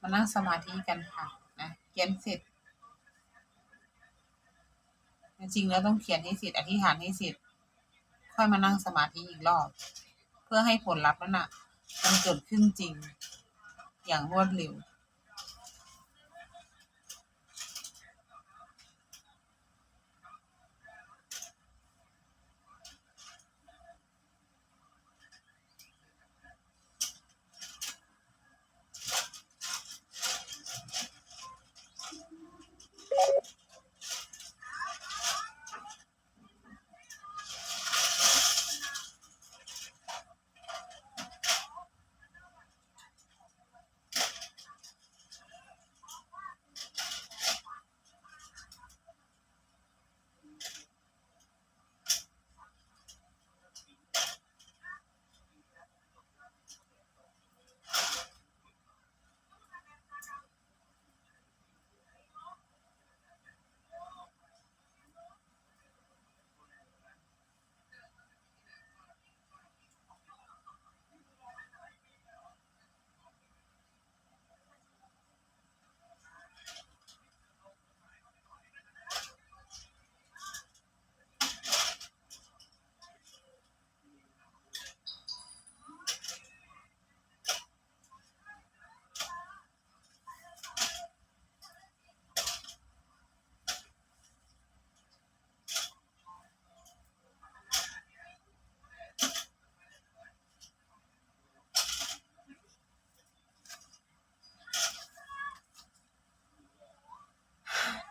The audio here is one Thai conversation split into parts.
มานั่งสมาธิกันค่ะนะเขียนเสร็จจริงๆแล้วต้องเขียนให้เสร็จอธิษฐานให้เสร็จค่อยมานั่งสมาธิอีกรอบ เพื่อให้ผลลัพธ์นั้นน่ะมันเกิดขึ้นจริง อย่างรวดเร็ว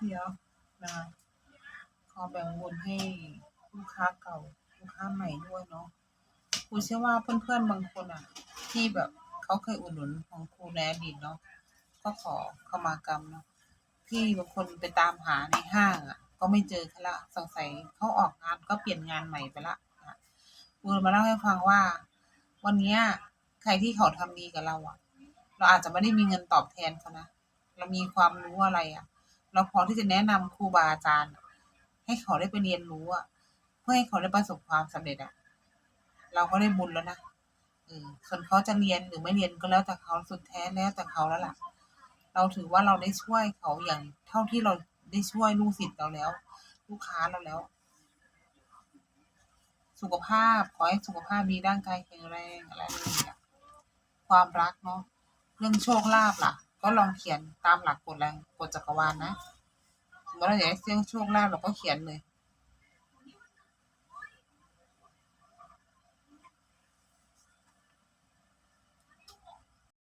เดี๋ยวนะขอแบ่งบุญให้ลูกค้าเก่าลูกค้าใหม่ด้วยเนาะครูเชื่อว่าเพื่อนๆบางคนอะ ที่แบบเขาเคยอุดหนุนของครูในอดีตเนาะก็ขอเข้ามากรรมเนาะที่บางคนไปตามหาในห้างอะ ก็ไม่เจอเขาละสงสัยเขาออกงานก็เปลี่ยนงานใหม่ไปละนะครูมาเล่าให้ฟังว่า วันเนี้ยใครที่เขาทำดีกับเราอะ เราอาจจะไม่ได้มีเงินตอบแทนเขานะเรามีความรู้อะไรอะ เราพร้อมที่จะแนะนำครูบาอาจารย์ ให้เขาได้ไปเรียนรู้อะเพื่อให้เขาได้ประสบความสำเร็จอะ เราก็ได้บุญแล้วนะเออส่วนเขาจะเรียนหรือไม่เรียนก็แล้วแต่เขาสุดแท้แล้วแต่เขาแล้วล่ะ เราถือว่าเราได้ช่วยเขาอย่างเท่าที่เราได้ช่วยลูกศิษย์เราแล้ว ลูกค้าเราแล้ว สุขภาพขอให้สุขภาพดีร่างกายแข็งแรงอะไรอย่างเงี้ยความรักเนาะเรื่องโชคลาภล่ะ ก็ลองเขียนตามหลักกฎแรงกฎจักรวาลนะสมมติเราอยากได้เสี่ยงโชคลาภเราก็เขียนเลย